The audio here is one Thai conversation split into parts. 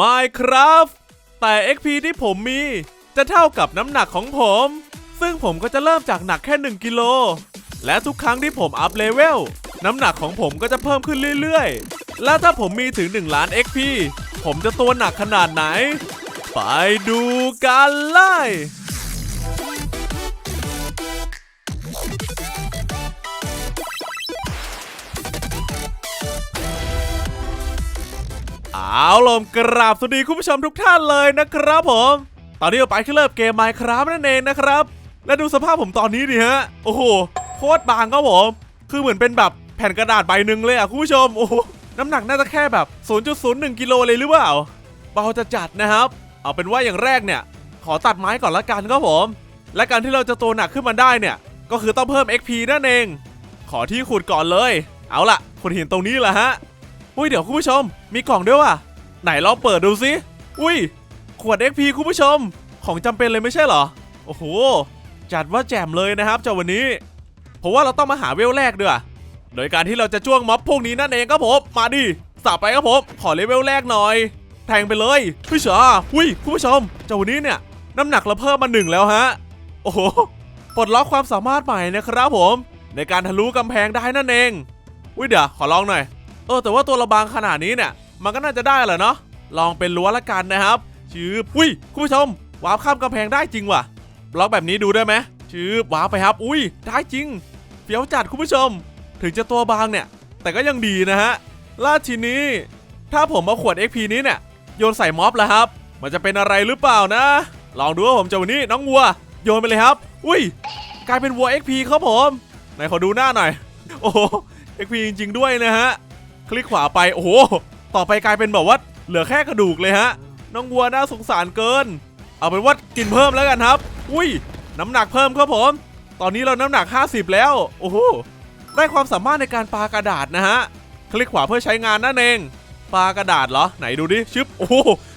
Minecraft แต่ XP ที่ผมมี จะเท่ากับน้ำหนักของผม ซึ่งผมก็จะเริ่มจากหนักแค่ 1 กิโล และทุกครั้งที่ผมอัพเลเวล น้ำหนักของผมก็จะเพิ่มขึ้นเรื่อยๆ และถ้าผมมีถึง 1 ล้าน XP ผมจะตัวหนักขนาดไหน ไปดูกันเลย เอาลมกราบสวัสดีคุณผู้ชมทุกท่านเลยนะครับผม ตอนนี้เราไปขึ้นเริ่มเกม Minecraft นั่นเองนะครับ และดูสภาพผมตอนนี้ดิฮะ โอ้โห โคตรบางครับผม คือเหมือนเป็นแบบแผ่นกระดาษใบหนึ่งเลยอะคุณผู้ชม โอ้น้ำหนักน่าจะแค่แบบ 0.01 กิโลเลยหรือเปล่า เบาจะจัดนะครับ เอาเป็นว่าอย่างแรกเนี่ย ขอตัดไม้ก่อนละกันครับผม และการที่เราจะตัวหนักขึ้นมาได้เนี่ย ก็คือต้องเพิ่ม XP นั่นเอง ขอที่ขุดก่อนเลย เอาล่ะขุดหินตรงนี้แหละฮะ อุ้ยเดี๋ยวคุณผู้ชม มีกล่องด้วยว่ะ ไหนลองเปิดดูสิ อุ้ย ขวด XP คุณผู้ชม ของจำเป็นเลยไม่ใช่เหรอ โอ้โห จัดว่าแจ่มเลยนะครับเจ้าวันนี้ผมว่าเราต้องมาหาเวลแรกด้วย โดยการที่เราจะจ้วงม็อบพวกนี้นั่นเองครับผม มาดิสับไปครับผม ขอเลเวลแรกหน่อย แทงไปเลยพี่ชาอุ้ยคุณผู้ชมเจ้าวันนี้เนี่ย น้ำหนักเราเพิ่มมาหนึ่งแล้วฮะ โอ้โห ปลดล็อกความสามารถใหม่นะครับผม ในการทะลุกำแพงได้นั่นเอง อุ้ยเดี๋ยวขอลองหน่อย เออแต่ว่าตัวเราบางขนาดนี้เนี่ย มันก็น่าจะได้แหละเนาะลองเป็นรั้วละกันนะครับชืบอุ้ยคุณผู้ชมวาร์ปข้ามกำแพงได้จริงว่ะบล็อกแบบนี้ดูได้ไหมชืบวาร์ปไปครับ อุ้ยได้จริงเฟี้ยวจัดคุณผู้ชม ถึงจะตัวบางเนี่ย แต่ก็ยังดีนะฮะล่าทีนี้ ถ้าผมเอาขวด XP นี้เนี่ยโยนใส่ม็อบแล้วครับ มันจะเป็นอะไรหรือเปล่านะ ลองดูว่าผมจะวันนี้น้องวัว โยนไปเลยครับ อุ้ย กลายเป็นวัว XP ครับผมไหนขอดูหน้าหน่อย โอ้ XP จริง ๆ ด้วยนะฮะ คลิกขวาไป โอ้โห ต่อไปกลายเป็นแบบว่าเหลือแค่กระดูกเลยฮะ น้องวัวน่าสงสารเกิน เอาเป็นว่ากินเพิ่มแล้วกันครับ อุ้ย น้ำหนักเพิ่มครับผม ตอนนี้เราน้ำหนัก 50 แล้ว โอ้โห ได้ความสามารถในการปากระดาษนะฮะ คลิกขวาเพื่อใช้งานนั่นเอง ปากระดาษเหรอ ไหนดูดิ ชึบ โอ้โห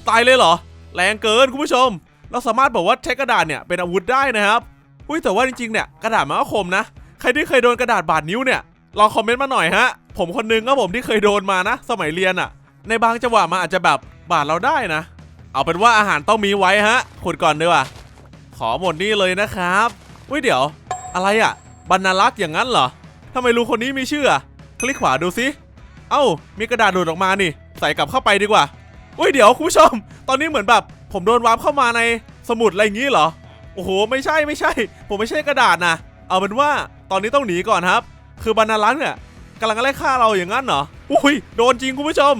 ตายเลยเหรอ แรงเกินคุณผู้ชม เราสามารถบอกว่าใช้กระดาษเนี่ยเป็นอาวุธได้นะครับ อุ้ยแต่ว่าจริงๆเนี่ยกระดาษมันก็คมนะ ใครที่เคยโดนกระดาษบาดนิ้วเนี่ย ลองคอมเมนต์มาหน่อยฮะ ผมคนหนึงก็ผมที่เคยโดนมานะ สมัยเรียนอะในบางจังหวะมันอาจจะแบบบาดเราได้นะ เอาเป็นว่าอาหารต้องมีไว้ฮะขุดก่อนดีกว่าขอหมดนี่เลยนะครับอุ้ยเดี๋ยว อะไรอะบรรลักษ์อย่างนั้นเหรอทำไมลุงคนนี้มีชื่ออะคลิกขวาดูสิเอ้า มีกระดาษหลุดออกมานี่ ใส่กลับเข้าไปดีกว่าอุ้ยเดี๋ยวคุณผู้ชม ตอนนี้เหมือนแบบ ผมโดนวาร์ปเข้ามาในสมุดอะไรอย่างงี้เหรอ โอ้โห ไม่ใช่ไม่ใช่ ผมไม่ใช่กระดาษนะ เอาเป็นว่าตอนนี้ต้องหนีก่อนครับ คือบรรณารักษ์เนี่ย กำลังไล่ฆ่าเราอย่างนั้นเหรอ อุ้ยโดนจริงคุณผู้ชม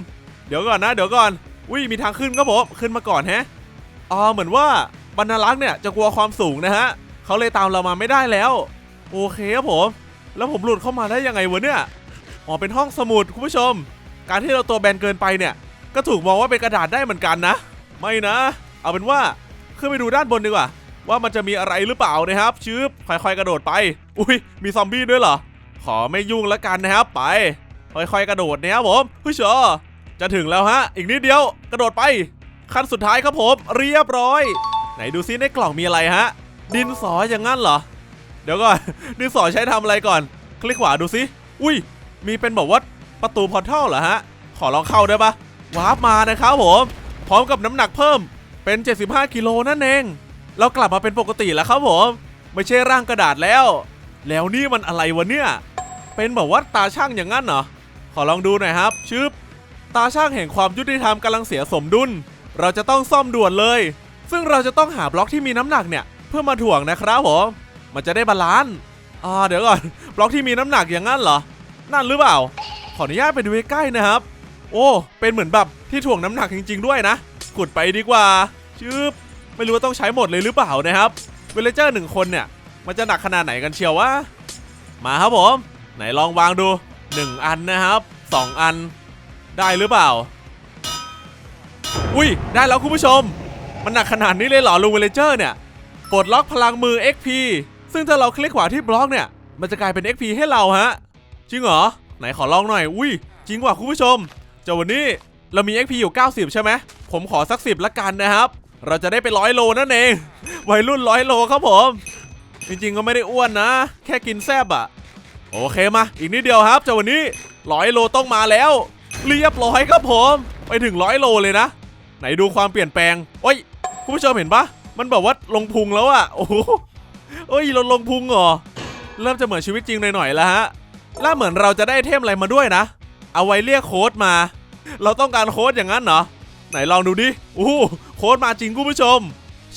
เดี๋ยวก่อนนะ เดี๋ยวก่อน อุ้ยมีทางขึ้นครับผม ขึ้นมาก่อนแฮะอ๋อเหมือนว่าบรรณารักษ์เนี่ยจะกลัวความสูงนะฮะเขาเลยตามเรามาไม่ได้แล้ว โอเคครับผม แล้วผมหลุดเข้ามาได้ยังไงวะเนี่ย อ๋อเป็นห้องสมุดคุณผู้ชม การที่เราตัวแบนเกินไปเนี่ย ก็ถูกมองว่าเป็นกระดาษได้เหมือนกันนะ ไม่นะ เอาเป็นว่าขึ้นไปดูด้านบนดีกว่า ว่ามันจะมีอะไรหรือเปล่านะครับชืบค่อยๆกระโดดไป อุ้ยมีซอมบี้ด้วยเหรอ ขอไม่ยุ่งแล้วกันนะครับไป ค่อยๆกระโดดนะครับผมเฮ้ยเชอจะถึงแล้วฮะ อีกนิดเดียวกระโดดไปขั้นสุดท้ายครับผมเรียบร้อย ไหนดูซิในกล่องมีอะไรฮะ ดินสออย่างงั้นเหรอ เดี๋ยวก่อน ดินสอใช้ทำอะไรก่อน คลิกขวาดูซิอุ้ย มีเป็นแบบว่าประตูพอร์ทัลเหรอฮะ ขอลองเข้าได้ปะวาร์ปมานะครับผม พร้อมกับน้ำหนักเพิ่มเป็น 75 กิโลนั่นเอง เรากลับมาเป็นปกติแล้วครับผม ไม่ใช่ร่างกระดาษแล้ว แล้วนี่มันอะไรวะเนี่ย เป็นแบบว่าตาช่างอย่างนั้นเหรอ ขอลองดูหน่อยครับ ชึบ ตาช่างแห่งความยุติธรรมกำลังเสียสมดุล เราจะต้องซ่อมด่วนเลย ซึ่งเราจะต้องหาบล็อกที่มีน้ำหนักเนี่ย เพื่อมาถ่วงนะครับผม มันจะได้บาลานซ์ อ่า เดี๋ยวก่อน บล็อกที่มีน้ำหนักอย่างนั้นเหรอ นั่นหรือเปล่า ขออนุญาตไปดูใกล้ๆนะครับ โอ้ เป็นเหมือนแบบที่ถ่วงน้ำหนักจริง ๆ ด้วยนะ ขุดไปดีกว่า ชึบ ไม่รู้ว่าต้องใช้หมดเลยหรือเปล่านะครับ เวลเจอร์หนึ่งคนเนี่ย มันจะหนักขนาดไหนกันเชียววะ มาครับผม ไหนลองวางดู 1 อันนะครับ 2 อันได้หรือเปล่า อุ้ยได้แล้วคุณผู้ชม มันหนักขนาดนี้เลยเหรอลุงเวลเจอร์เนี่ยปลดล็อกพลังมือ XP ซึ่งถ้าเราคลิกขวาที่บล็อกเนี่ย มันจะกลายเป็น XP ให้เราฮะ จริงเหรอ ไหนขอลองหน่อย อุ้ย จริงว่ะคุณผู้ชมจ้าวันนี้เรามี XP อยู่ 90 ใช่ไหม ผมขอสัก 10 ละกันนะครับ เราจะได้ไปร้อยโลนั่นเอง วัยรุ่นร้อยโลครับผม จริงๆก็ไม่ได้อ้วนนะ แค่กินแซบอะ โอเคมา อีกนิดเดียวครับจ้าวันนี้ร้อยโลต้องมาแล้ว เรียบร้อยครับผม ไปถึงร้อยโลเลยนะ ไหนดูความเปลี่ยนแปลงโอ้ยคุณผู้ชมเห็นปะมันบอกว่าลงพุงแล้วอะโอ้โหเอ้ยลดลงพุงเหรอเริ่มจะเหมือนชีวิตจริงหน่อยๆแล้วฮะแล้วเหมือนเราจะได้เทมอะไรมาด้วยนะ เอาไว้เรียกโค้ดมา เราต้องการโค้ดอย่างนั้นเหรอ ไหนลองดูดิโอ้โหโค้ดมาจริงคุณผู้ชม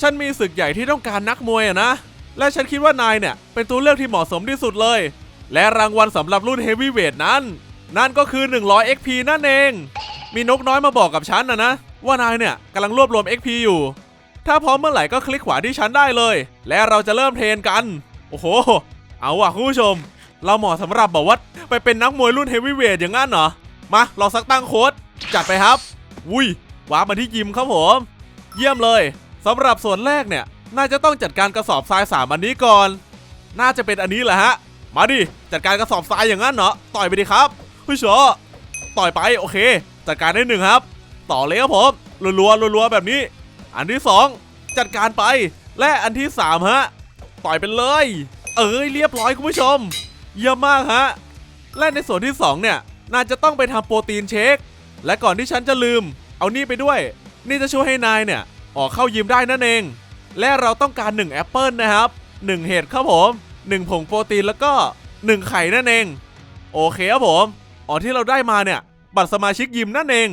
ฉันมีศึกใหญ่ที่ต้องการนักมวยอะนะ และฉันคิดว่านายเนี่ย เป็นตัวเลือกที่เหมาะสมที่สุดเลย และรางวัลสำหรับรุ่นเฮฟวีเวทนั้น นั่นก็คือ 100 XP นั่นเอง มีนกน้อยมาบอกกับฉันนะนะ ว่านายเนี่ยกำลังรวบรวม XP อยู่ ถ้าพร้อมเมื่อไหร่ก็คลิกขวาที่ฉันได้เลย และเราจะเริ่มเทรนกัน โอ้โห เอาว่ะคุณผู้ชม เราเหมาะสำหรับบอกว่าไปเป็นนักมวยรุ่นเฮฟวีเวทอย่างนั้นเหรอ มาเราสักตั้งโค้ดจัดไปครับ อุ้ยวามาที่ยิมครับผม เยี่ยมเลยสำหรับส่วนแรกเนี่ย น่าจะต้องจัดการกระสอบทรายสามอันนี้ก่อน น่าจะเป็นอันนี้แหละฮะ มาดิ จัดการกระสอบทรายอย่างนั้นเหรอ ต่อยไปดิครับผู้ชมต่อยไปโอเค จัดการได้หนึ่งครับ ต่อเลยครับผมรัวๆรัวๆแบบนี้ อันที่สองจัดการไป และอันที่สามฮะ ต่อยไปเลย เอ้ยเรียบร้อยคุณผู้ชม เยี่ยมมากฮะ และในส่วนที่ 2 เนี่ย น่าจะต้องไปทำโปรตีนเชค และก่อนที่ฉันจะลืม เอานี่ไปด้วย นี่จะช่วยให้นายเนี่ย ออกเข้ายิมได้นั่นเอง และเราต้องการ1แอปเปิลนะครับ 1 เห็ดครับผม 1 ผงโปรตีนแล้วก็ 1 ไข่นั่นเอง โอเคครับผมอ๋อที่เราได้มาเนี่ย บัตรสมาชิกยิมนั่นเอง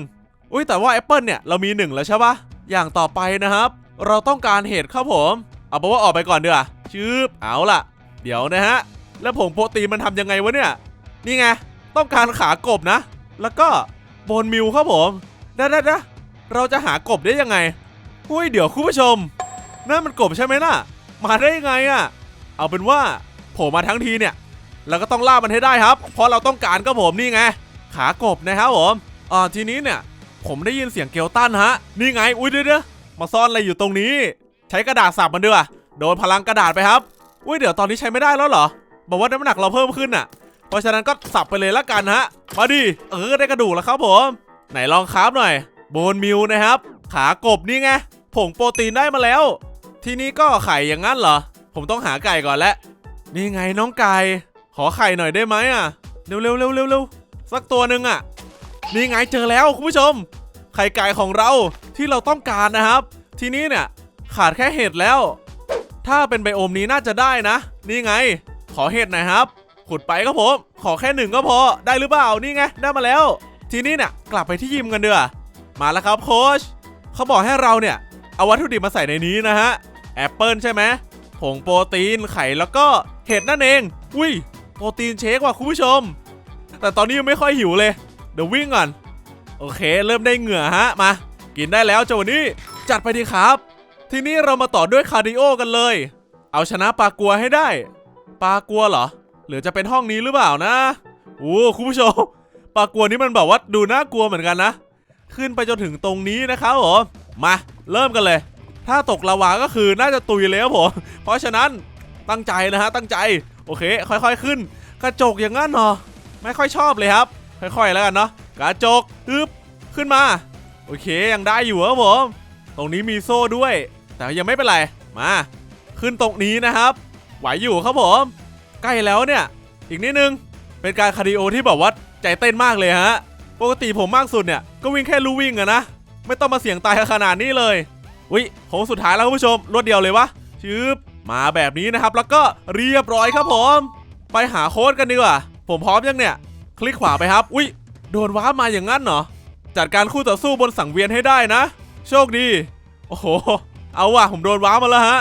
อุ้ยแต่ว่าแอปเปิลเนี่ยเรามี 1 แล้วใช่ปะอย่างต่อไปนะครับ เราต้องการเห็ดครับผม เอาเป็นว่าออกไปก่อนเดือชืบเอาล่ะ เดี๋ยวนะฮะ แล้วผงโปรตีนมันทำยังไงวะเนี่ย นี่ไง ต้องการขากบนะ แล้วก็โบนมิลครับผมได้ได้ได้เราจะหากบได้ยังไง อุ้ยเดี๋ยวคุณผู้ชมนั่นมันกบใช่ไหมน่ะ มาได้ยังไงอะ เอาเป็นว่าโผล่มาทั้งทีเนี่ยเราก็ต้องล่ามันให้ได้ครับ เพราะเราต้องการก็ผมนี่ไง ขากบนะครับผมอ่าทีนี้เนี่ย ผมได้ยินเสียงเกลตันฮะ นี่ไง อุ้ยเดี๋ยวเดี๋ยวมาซ่อนอะไรอยู่ตรงนี้ ใช้กระดาษสับมันด้วยโดนพลังกระดาษไปครับ อุ้ยเดี๋ยวตอนนี้ใช้ไม่ได้แล้วเหรอ บอกว่าน้ำหนักเราเพิ่มขึ้นอะ เพราะฉะนั้นก็สับไปเลยละกันฮะ มาดิ เออได้กระดูกแล้วครับผม ไหนลองคราฟหน่อย โบนมิลนะครับ ขากบนี่ไง ผงโปรตีนได้มาแล้ว ทีนี้ก็ไข่อย่างนั้นเหรอ ผมต้องหาไก่ก่อนแล้วนี่ไงน้องไก่ ขอไข่หน่อยได้ไหมอะ เร็วเร็วเร็วเร็วเร็วสักตัวหนึ่งอะ นี่ไงเจอแล้วคุณผู้ชม ไข่ไก่ของเราที่เราต้องการนะครับ ทีนี้เนี่ยขาดแค่เห็ดแล้ว ถ้าเป็นไบโอมนี้น่าจะได้นะ นี่ไง ขอเห็ดหน่อยครับ ขุดไปครับผม ขอแค่หนึ่งก็พอ ได้หรือเปล่า นี่ไง ได้มาแล้ว ทีนี้เนี่ยกลับไปที่ยิมกันเดือมาแล้วครับโค้ช เขาบอกให้เราเนี่ยเอาวัตถุดิบมาใส่ในนี้นะฮะ แอปเปิลใช่ไหม ผงโปรตีนไข่แล้วก็เห็ดนั่นเอง อุ้ย โปรตีนเชคว่ะคุณผู้ชม แต่ตอนนี้ยังไม่ค่อยหิวเลย เดี๋ยววิ่งก่อน โอเค เริ่มได้เหงื่อฮะ มา กินได้แล้วเจ้าวันนี้ จัดไปดีครับ ทีนี้เรามาต่อด้วยคาร์ดิโอกันเลย เอาชนะปลากัวให้ได้ ปลากัวเหรอ หรือจะเป็นห้องนี้หรือเปล่านะ โอ้คุณผู้ชม ปลากัวนี้มันแบบว่าดูน่ากลัวเหมือนกันนะ ขึ้นไปจนถึงตรงนี้นะครับผม มา เริ่มกันเลย ถ้าตกลาวาก็คือน่าจะตุยเลยครับผม เพราะฉะนั้นตั้งใจนะฮะตั้งใจโอเค ค่อยๆขึ้น กระจกอย่างนั้นเนาะไม่ค่อยชอบเลยครับ ค่อยๆแล้วกันเนาะกระจกฮึบขึ้นมา โอเคยังได้อยู่ครับผมตรงนี้มีโซ่ด้วย แต่ยังไม่เป็นไรมา ขึ้นตรงนี้นะครับ ไหวอยู่ครับผม ใกล้แล้วเนี่ย อีกนิดนึงเป็นการคาร์ดิโอที่แบบว่าใจเต้นมากเลยฮะปกติผมมากสุดเนี่ยก็วิ่งแค่ลู่วิ่งอะนะไม่ต้องมาเสี่ยงตายขนาดนี้เลย อุ้ยโค้งสุดท้ายแล้วคุณผู้ชมรวดเดียวเลยวะชืบมาแบบนี้นะครับ แล้วก็เรียบร้อยครับผม ไปหาโค้ดกันดีกว่า ผมพร้อมยังเนี่ย คลิกขวาไปครับ อุ้ยโดนว้ามาอย่างนั้นเหรอ จัดการคู่ต่อสู้บนสังเวียนให้ได้นะ โชคดี โอ้โห เอาว่ะผมโดนว้ามาแล้วฮะ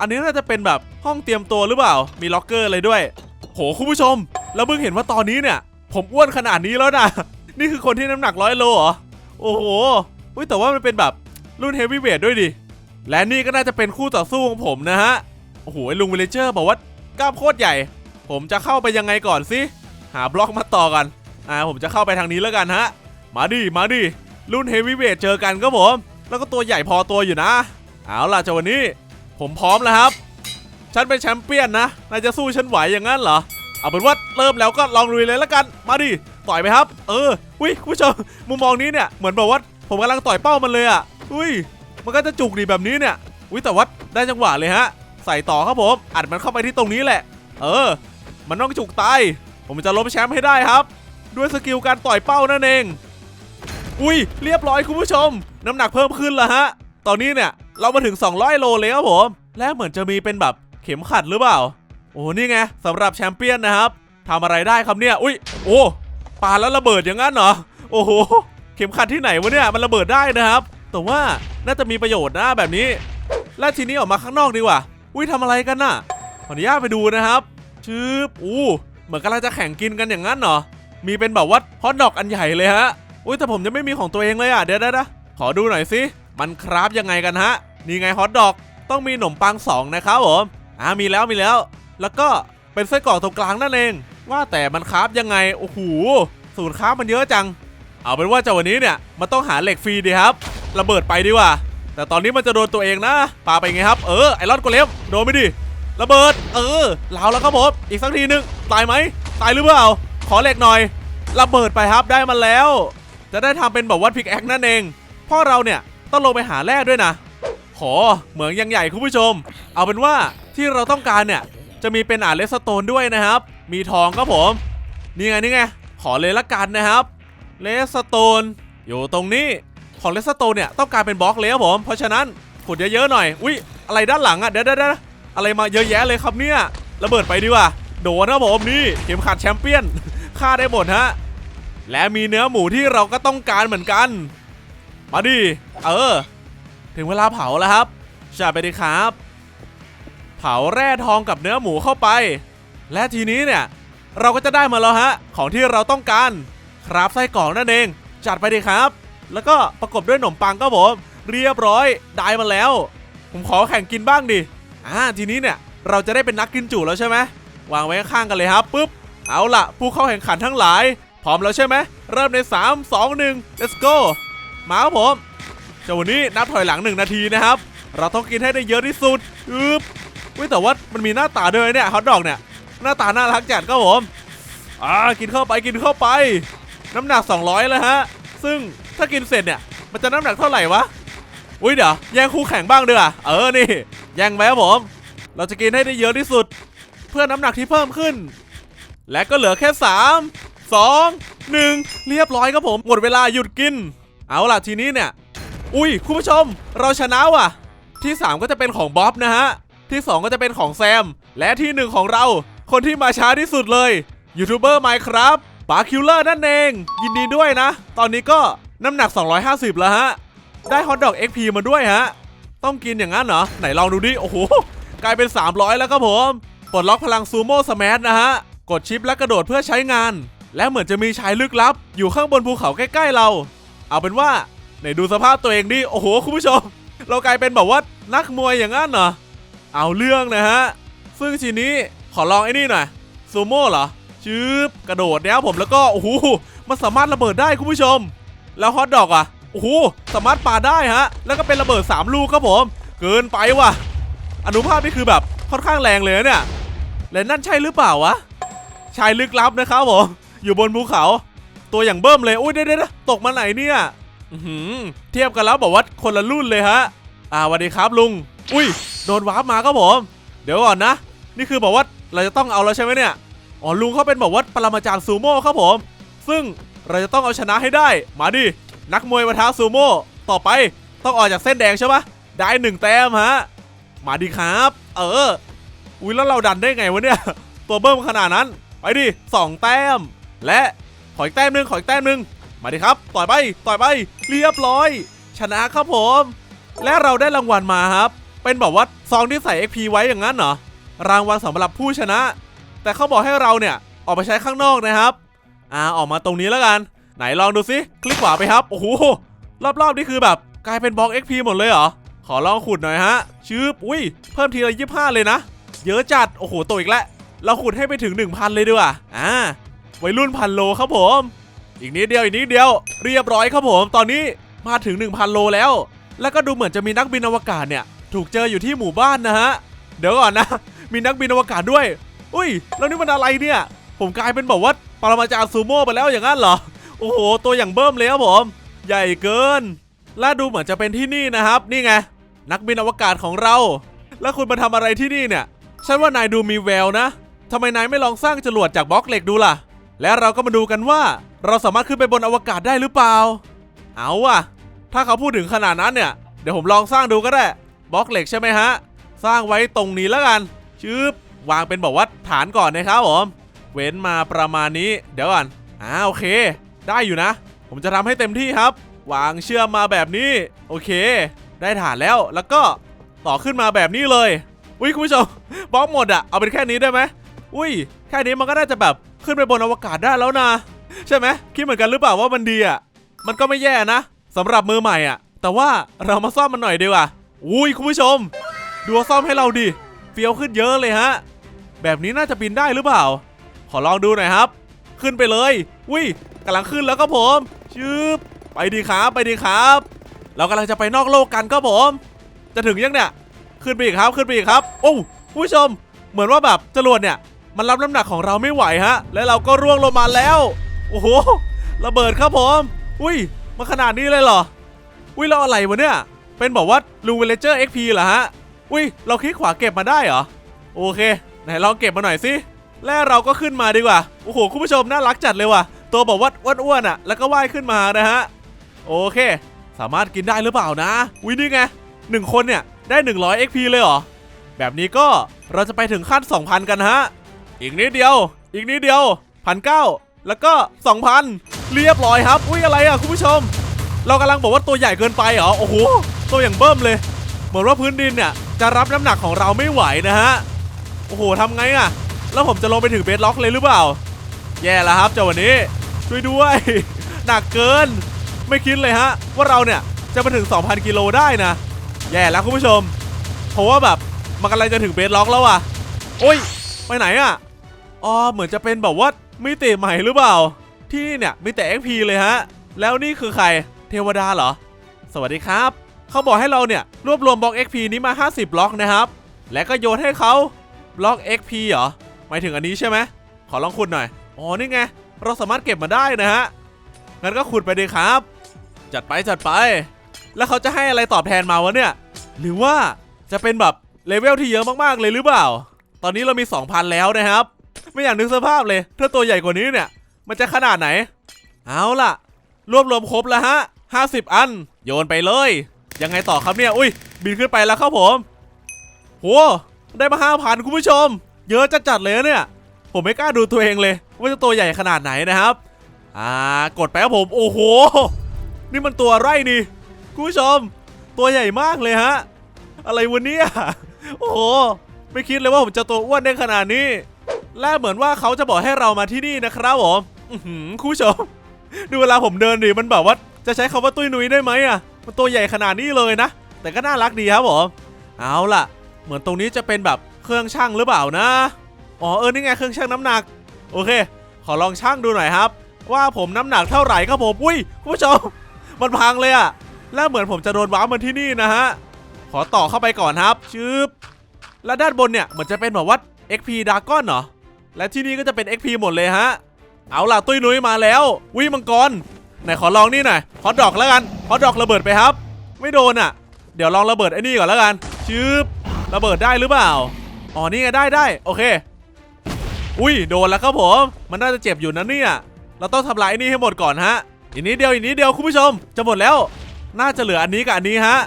อันนี้น่าจะเป็นแบบห้องเตรียมตัวหรือเปล่า มีล็อกเกอร์อะไรด้วย โหคุณผู้ชม แล้วเพิ่งเห็นว่าตอนนี้เนี่ย ผมอ้วนขนาดนี้แล้วนะ นี่คือคนที่น้ำหนักร้อยโลเหรอ โอ้โห อุ้ยแต่ว่ามันเป็นแบบ รุ่นเฮฟวีเวทด้วยดิ และนี่ก็น่าจะเป็นคู่ต่อสู้ของผมนะฮะ โอ้โหลุงวิลเลเจอร์บอกว่ากล้ามโคตรใหญ่ ผมจะเข้าไปยังไงก่อนสิ หาบล็อกมาต่อกัน อ่าผมจะเข้าไปทางนี้แล้วกันฮะ มาดิ มาดิ รุ่นเฮฟวีเวทเจอกันก็ผม แล้วก็ตัวใหญ่พอตัวอยู่นะ เอาล่ะจาวันนี้ ผมพร้อมแล้วครับ ฉันเป็นแชมเปี้ยนนะ นายจะสู้ฉันไหวอย่างนั้นเหรอ เอาเป็นว่าเริ่มแล้วก็ลองลุยเลยแล้วกัน มาดิ ต่อยไปครับ เออ อุ้ยคุณผู้ชมมุมมองนี้เนี่ยเหมือนแบบว่า ผมกำลังต่อยเป้ามันเลยอะ อุ้ย มันก็จะจุกดีแบบนี้เนี่ย อุ้ยแต่ว่าได้จังหวะเลยฮะ ใส่ต่อครับผม อัดมันเข้าไปที่ตรงนี้แหละ เออ มันต้องจุกตาย ผมจะล้มแชมป์ให้ได้ครับ ด้วยสกิลการต่อยเป้านั่นเอง อุ้ย เรียบร้อยคุณผู้ชม น้ำหนักเพิ่มขึ้นแล้วฮะ ตอนนี้เนี่ยเรามาถึง 200 โลเลยครับผม และเหมือนจะมีเป็นแบบเข็มขัดหรือเปล่า โอ้ นี่ไงสำหรับแชมเปี้ยนนะครับทำอะไรได้ครับเนี่ย อุ้ย โอ้ปาแล้วระเบิดอย่างนั้นเหรอ โอ้โห เข็มขัดที่ไหนวะเนี่ยมันระเบิดได้นะครับ แต่ว่าน่าจะมีประโยชน์นะแบบนี้ และทีนี้ออกมาข้างนอกดีกว่า อุ้ยทำอะไรกันน่ะขออนุญาตไปดูนะครับชืบอู้เหมือนกำลังจะแข่งกินกันอย่างนั้นเหรอ มีเป็นแบบว่าฮอทดอกอันใหญ่เลยฮะ อุ้ยแต่ผมยังไม่มีของตัวเองเลยอะเดี๋ยวนะขอดูหน่อยสิ มันคราฟยังไงกันฮะ นี่ไงฮอทดอก ต้องมีขนมปังสองนะครับผม อ่ามีแล้วมีแล้ว แล้วก็เป็นไส้กรอกตรงกลางนั่นเอง ว่าแต่มันคราฟยังไง โอ้โห สูตรคราฟมันเยอะจัง เอาเป็นว่าเจ้าวันนี้เนี่ยมันต้องหาเหล็กฟรีดีครับ ระเบิดไปดีกว่า แต่ตอนนี้มันจะโดนตัวเองนะปาไปไงครับเออไอรอนโกเลมโดนไปดิระเบิด เออลาวแล้วครับผมอีกสักทีหนึงตายไหมตายหรือเปล่าขอเหล็กหน่อยระเบิดไปครับได้มาแล้ว จะได้ทำเป็นแบบวัดพิกแอคนั่นเองพ่อเราเนี่ยต้องลงไปหาแร่ด้วยนะขอเหมืองยังใหญ่คุณผู้ชม เอาเป็นว่าที่เราต้องการเนี่ยจะมีเป็นอ่าเลสโตนด้วยนะครับ มีทองครับผม นี่ไงนี่ไงขอเลยละกันนะครับ เลสโตนอยู่ตรงนี้ ของเลสโตนเนี่ยต้องการเป็นบล็อกเลยครับผม เพราะฉะนั้นขุดเยอะๆหน่อย อุ้ยอะไรด้านหลังอะ่ะเดี๋ยวเดี๋ยวเดี๋ยวอะไรมาเยอะแยะเลยครับเนี่ย ระเบิดไปดีกว่า โดนนะผมนี่เข็มขัดแชมเปี้ยนฆ่าได้หมดฮะ และมีเนื้อหมูที่เราก็ต้องการเหมือนกัน มาดิ เออ ถึงเวลาเผาแล้วครับจัดไปดีครับ เผาแร่ทองกับเนื้อหมูเข้าไป และทีนี้เนี่ย เราก็จะได้มาแล้วฮะ ของที่เราต้องการ ครับไส้กรอกนั่นเอง จัดไปดีครับ แล้วก็ประกบด้วยขนมปังก็ผม เรียบร้อยได้มาแล้ว ผมขอแข่งกินบ้างดิอ่าทีนี้เนี่ยเราจะได้เป็นนักกินจุแล้วใช่ไหมวางไว้ข้างกันเลยครับปุ๊บเอาล่ะ ผู้เข้าแข่งขันทั้งหลาย พร้อมแล้วใช่ไหมเริ่มใน 3 2 1 let's go มาครับผมเจ้าวันนี้นับถอยหลัง 1 นาทีนะครับ เราต้องกินให้ได้เยอะที่สุดอึ๊บอุ้ยแต่ว่ามันมีหน้าตาด้วยเนี่ยฮอทดอกเนี่ย หน้าตาน่ารักจัดครับผม อ่ากินเข้าไปกินเข้าไป น้ำหนัก 200 แล้วฮะ ซึ่งถ้ากินเสร็จเนี่ย มันจะน้ำหนักเท่าไหร่วะ อุ้ยเดี๋ยวแย่งคู่แข่งบ้างเดีกว่าเออ นี่แย่งไปครับผม เราจะกินให้ได้เยอะที่สุด เพื่อน้ำหนักที่เพิ่มขึ้น และก็เหลือแค่ 3 2 1 เรียบร้อยครับผม หมดเวลาหยุดกิน เอาล่ะทีนี้เนี่ย อุ้ยคุณผู้ชม เราชนะว่ะ ที่ 3 ก็จะเป็นของบ๊อบนะฮะ ที่ 2 ก็จะเป็นของแซม และที่ 1 ของเรา คนที่มาช้าที่สุดเลยยูทูบเบอร์ไมครับ ปาคิวเลอร์นั่นเอง ยินดีด้วยนะ ตอนนี้ก็น้ำหนัก 250 แล้วฮะ ได้ฮอทดอก XP มาด้วยฮะ ต้องกินอย่างนั้นเหรอ ไหนลองดูดิ โอ้โห กลายเป็น 300 แล้วครับผม ปลดล็อกพลังซูโม่สแมทนะฮะ กดชิปและกระโดดเพื่อใช้งาน และเหมือนจะมีชายลึกลับ อยู่ข้างบนภูเขาใกล้ ๆ เรา เอาเป็นว่าไหนดูสภาพตัวเองดิ โอ้โห คุณผู้ชม เรากลายเป็นแบบว่านักมวยอย่างนั้นเหรอ เอาเรื่องนะฮะ ซึ่งทีนี้ขอลองไอ้นี่หน่อย ซูโม่เหรอ ชืบกระโดดแล้วผมแล้วก็โอ้โหมันสามารถระเบิดได้คุณผู้ชม แล้วฮอตดอกอะโอ้โหสามารถปาได้ฮะ แล้วก็เป็นระเบิด 3 ลูกครับผม เกินไปว่ะ อนุภาพนี่คือแบบค่อนข้างแรงเลยเนี่ยและนั่นใช่หรือเปล่าวะชายลึกลับนะครับผมอยู่บนภูเขา ตัวอย่างเบิ่มเลยอุ้ยเดี๋ยวๆตกมาไหนเนี่ยอืเทียบกันแล้วบอกว่าคนละรุ่นเลยฮะ อ่าสวัสดีครับลุง อุ้ยโดนวาร์ปมาครับผม เดี๋ยวก่อนนะ นี่คือบอกว่าเราจะต้องเอาแล้วใช่ไหมเนี่ย อ๋อลุงเขาเป็นแบอกว่าปรมาจารย์ซูโม่ครับผม ซึ่งเราจะต้องเอาชนะให้ได้ มาดิ นักมวยมาท้าซูโม่ ต่อไปต้องออกจากเส้นแดงใช่ปะได้หนึ่งแต้มฮะ มาดิครับ เออ อุ้ยแล้วเราดันได้ไงวะเนี่ย ตัวเบิ้มขนาดนั้น ไปดิสองแต้ม และขออีกแต้มหนึ่งขออีกแต้มหนึ่งมาดิครับ ต่อยไป ต่อยไป เรียบร้อย ชนะครับผม และเราได้รางวัลมาครับ เป็นแบบว่าซองที่ใส่ XP ไว้อย่างนั้นเหรอ รางวัลสำหรับผู้ชนะ แต่เขาบอกให้เราเนี่ยออกไปใช้ข้างนอกนะครับ อ่าออกมาตรงนี้แล้วกัน ไหนลองดูซิคลิกขวาไปครับ โอ้โหรอบๆนี่คือแบบกลายเป็นบล็อก XP หมดเลยเหรอ ขอลองขุดหน่อยฮะชืบอุ้ยเพิ่มทีละยี่ห้าเลยนะ เยอะจัด โอ้โหตัวอีกแล้วเราขุดให้ไปถึง 1,000 เลยดีกว่าอ่าวัยรุ่นพันโลครับผม อีกนิดเดียวอีกนิดเดียว เรียบร้อยครับผม ตอนนี้มาถึง 1,000 โลแล้ว แล้วก็ดูเหมือนจะมีนักบินอวกาศเนี่ย ถูกเจออยู่ที่หมู่บ้านนะฮะ เดี๋ยวก่อนนะ มีนักบินอวกาศด้วย อุ้ย แล้วนี่มันอะไรเนี่ย ผมกลายเป็นแบบว่าปรมาจารย์ซูโม่ไปแล้วอย่างนั้นเหรอ โอ้โห ตัวอย่างเบิ่มเลยครับผม ใหญ่เกิน และดูเหมือนจะเป็นที่นี่นะครับ นี่ไง นักบินอวกาศของเรา แล้วคุณมาทำอะไรที่นี่เนี่ย ฉันว่านายดูมีแววนะทำไมนายไม่ลองสร้างจรวดจากบล็อกเหล็กดูล่ะ และเราก็มาดูกันว่า เราสามารถขึ้นไปบนอวกาศได้หรือเปล่า เอาว่ะถ้าเขาพูดถึงขนาดนั้นเนี่ย เดี๋ยวผมลองสร้างดูก็ได้ บล็อกเหล็กใช่ไหมฮะ สร้างไว้ตรงนี้แล้วกัน ชืบ วางเป็นบอกว่าฐานก่อนนะครับผม เว้นมาประมาณนี้ เดี๋ยวก่อนอ่าโอเค ได้อยู่นะ ผมจะทำให้เต็มที่ครับ วางเชื่อมมาแบบนี้ โอเค ได้ฐานแล้วแล้วก็ต่อขึ้นมาแบบนี้เลย อุ้ยคุณผู้ชมบล็อกหมดอะเอาเป็นแค่นี้ได้ไหมอุ้ย แค่นี้มันก็น่าจะแบบขึ้นไปบนอวกาศได้แล้วนะ ใช่ไหมคิดเหมือนกันหรือเปล่าว่ามันดีอะมันก็ไม่แย่นะสำหรับมือใหม่อะแต่ว่าเรามาซ่อมมันหน่อยดีกว่าอุ้ยคุณผู้ชมดูซ่อมให้เราดิเฟี้ยวขึ้นเยอะเลยฮะ แบบนี้น่าจะบินได้หรือเปล่า ขอลองดูหน่อยครับ ขึ้นไปเลยอุ้ยกำลังขึ้นแล้วครับผมชืบไปดีครับไปดีครับ เรากำลังจะไปนอกโลกกันครับผม จะถึงยังเนี่ยขึ้นไปอีกครับขึ้นไปอีกครับ โอ้ผู้ชม เหมือนว่าแบบจรวดเนี่ย มันรับน้ำหนักของเราไม่ไหวฮะ และเราก็ร่วงลงมาแล้ว โอ้โหระเบิดครับผม อุ้ยมาขนาดนี้เลยเหรอ อุ้ยเราอะไรวะเนี่ย เป็นบอกว่าลูเวลเจอร์ XP เหรอฮะ อุ้ยเราคลิกขวาเก็บมาได้เหรอ โอเค ไหนลองเก็บมาหน่อยสิแล้วเราก็ขึ้นมาดีกว่า โอ้โห คุณผู้ชมน่ารักจัดเลยว่ะ ตัวบอกว่าอ้วนๆอะ แล้วก็ว่ายขึ้นมานะฮะ โอเค สามารถกินได้หรือเปล่านะวินี่ไงหนึ่งคนเนี่ย ได้ 100 XP เลยเหรอ แบบนี้ก็เราจะไปถึงขั้น 2,000 กันฮะ อีกนิดเดียว อีกนิดเดียวพันเก้าแล้วก็ 2,000 เรียบร้อยครับ อุ้ยอะไรอะคุณผู้ชม เรากำลังบอกว่าตัวใหญ่เกินไปเหรอ โอ้โห ตัวอย่างเบิ่มเลย เหมือนว่าพื้นดินเนี่ยจะรับน้ำหนักของเราไม่ไหวนะฮะ โอ้โหทำไงอะแล้วผมจะลงไปถึงเบสล็อกเลยหรือเปล่า แย่แล้วครับเจ้าวันนี้ ช่วยด้วย หนักเกิน ไม่คิดเลยฮะ ว่าเราเนี่ยจะมาถึง 2,000 กิโลได้นะ แย่แล้วคุณผู้ชม เพราะว่าแบบมันกำลังจะถึงเบสล็อกแล้วอะโอ้ย ไปไหนอะอ๋อ เหมือนจะเป็นแบบว่ามิติใหม่หรือเปล่าที่นี่เนี่ยมีแต่ XP เลยฮะ แล้วนี่คือใคร เทวดาเหรอ สวัสดีครับ เขาบอกให้เราเนี่ยรวบรวมบล็อก XP นี้มา 50 บล็อกนะครับ และก็โยนให้เขา บล็อก XP เหรอหมายถึงอันนี้ใช่ไหมขอลองขุดหน่อยอ๋อนี่ไง เราสามารถเก็บมาได้นะฮะงั้นก็ขุดไปดีครับ จัดไปจัดไป แล้วเขาจะให้อะไรตอบแทนมาวะเนี่ย หรือว่าจะเป็นแบบเลเวลที่เยอะมากๆเลยหรือเปล่า ตอนนี้เรามี 2,000 แล้วนะครับ ไม่อยากนึกสภาพเลย ถ้าตัวใหญ่กว่านี้เนี่ย มันจะขนาดไหน เอาล่ะ รวบรวมครบแล้วฮะ50 อัน โยนไปเลย ยังไงต่อครับเนี่ย อุ้ยบินขึ้นไปแล้วครับผมโห ได้มา5,000คุณผู้ชม เยอะจัดๆเลยเนี่ย ผมไม่กล้าดูตัวเองเลย ว่าจะตัวใหญ่ขนาดไหนนะครับ อ่ากดไปครับผมโอ้โห นี่มันตัวไรนี่คุณผู้ชม ตัวใหญ่มากเลยฮะ อะไรวะเนี่ยโอ้โห ไม่คิดเลยว่าผมจะตัวอ้วนได้ขนาดนี้ และเหมือนว่าเขาจะบอกให้เรามาที่นี่นะครับผมคุณผู้ชม ดูเวลาผมเดินดิมันแบบว่าจะใช้คำว่าตุ้ยนุ้ยได้ไหมอะ มันตัวใหญ่ขนาดนี้เลยนะ แต่ก็น่ารักดีครับผม เอาล่ะ เหมือนตรงนี้จะเป็นแบบเครื่องช่างหรือเปล่านะ อ๋อเออนี่ไงเครื่องช่างน้ำหนัก โอเค ขอลองช่างดูหน่อยครับ ว่าผมน้ำหนักเท่าไหร่ครับผมอุ้ยคุณผู้ชมมันพังเลยอะแล้วเหมือนผมจะโดนว้ามันที่นี่นะฮะขอต่อเข้าไปก่อนครับชึบแล้วด้านบนเนี่ยเหมือนจะเป็นแบบว่า XP ดากอนเหรอและที่นี่ก็จะเป็น XP หมดเลยฮะเอาล่ะตุ้ยนุ้ยมาแล้ววิมังกรไหนขอลองนี่หน่อยฮอตดอกแล้วกันฮอตดอกระเบิดไปครับ ไม่โดนอะ เดี๋ยวลองระเบิดไอ้นี่ก่อนแล้วกันชึบ ระเบิดได้หรือเปล่า อ๋อนี่ไงได้ได้โอเค อุ้ยโดนแล้วครับผม มันน่าจะเจ็บอยู่นะเนี่ย เราต้องทำลายนี่ให้หมดก่อนฮะ อีกนิดเดียวอีกนิดเดียวคุณผู้ชม จะหมดแล้ว น่าจะเหลืออันนี้กับอันนี้ฮะ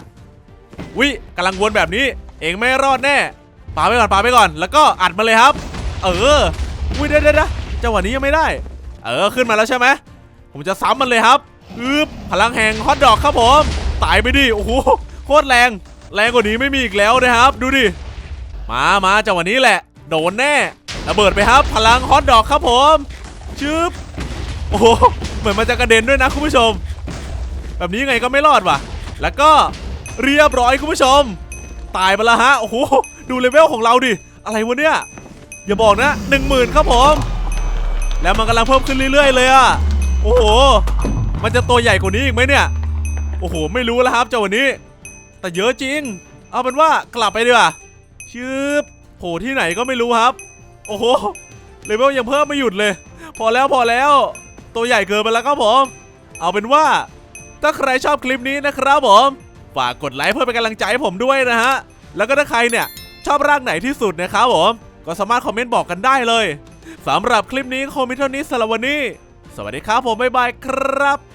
วิกำลังวนแบบนี้ เองไม่รอดแน่ปาไปก่อนปาไปก่อน แล้วก็อัดมาเลยครับ เออวิเดี๋ยวเดี๋ยวเดี๋ยวจังหวะนี้ยังไม่ได้ เออขึ้นมาแล้วใช่ไหมผมจะซ้ำมันเลยครับอึบพลังแห่งฮอตดอกครับผม ตายไปดิ โอ้โห โคตรแรง แรงกว่านี้ไม่มีอีกแล้วนะครับ ดูดิ มามาจังหวะนี้แหละ โดนแน่ระเบิดไปครับ พลังฮอตดอกครับผมชึบโอ้โหเหมือนมันจะกระเด็นด้วยนะคุณผู้ชม แบบนี้ไงก็ไม่รอดว่ะ แล้วก็เรียบร้อยคุณผู้ชม ตายไปแล้วฮะโอ้โหดูเลเวลของเราดิอะไรวะเนี่ยอย่าบอกนะหนึ่งหมื่นครับผม แล้วมันกำลังเพิ่มขึ้นเรื่อย ๆ เลยอะโอ้โหมันจะตัวใหญ่กว่านี้อีกไหมเนี่ยโอ้โหไม่รู้แล้วครับเจ้าวันนี้ แต่เยอะจริง เอาเป็นว่ากลับไปดีกว่าชืบโผล่ที่ไหนก็ไม่รู้ครับ โอ้โหเลเวลยังเพิ่มไม่หยุดเลย พอแล้วพอแล้ว ตัวใหญ่เกินไปแล้วครับผม เอาเป็นว่า ถ้าใครชอบคลิปนี้นะครับผม ฝากกดไลค์เพื่อเป็นกำลังใจให้ผมด้วยนะฮะ แล้วก็ถ้าใครเนี่ยชอบร่างไหนที่สุดนะครับผม ก็สามารถคอมเมนต์บอกกันได้เลยสำหรับคลิปนี้คงมีเท่านี้สำหรับวันนี้ สวัสดีครับผมบ๊ายบายครับ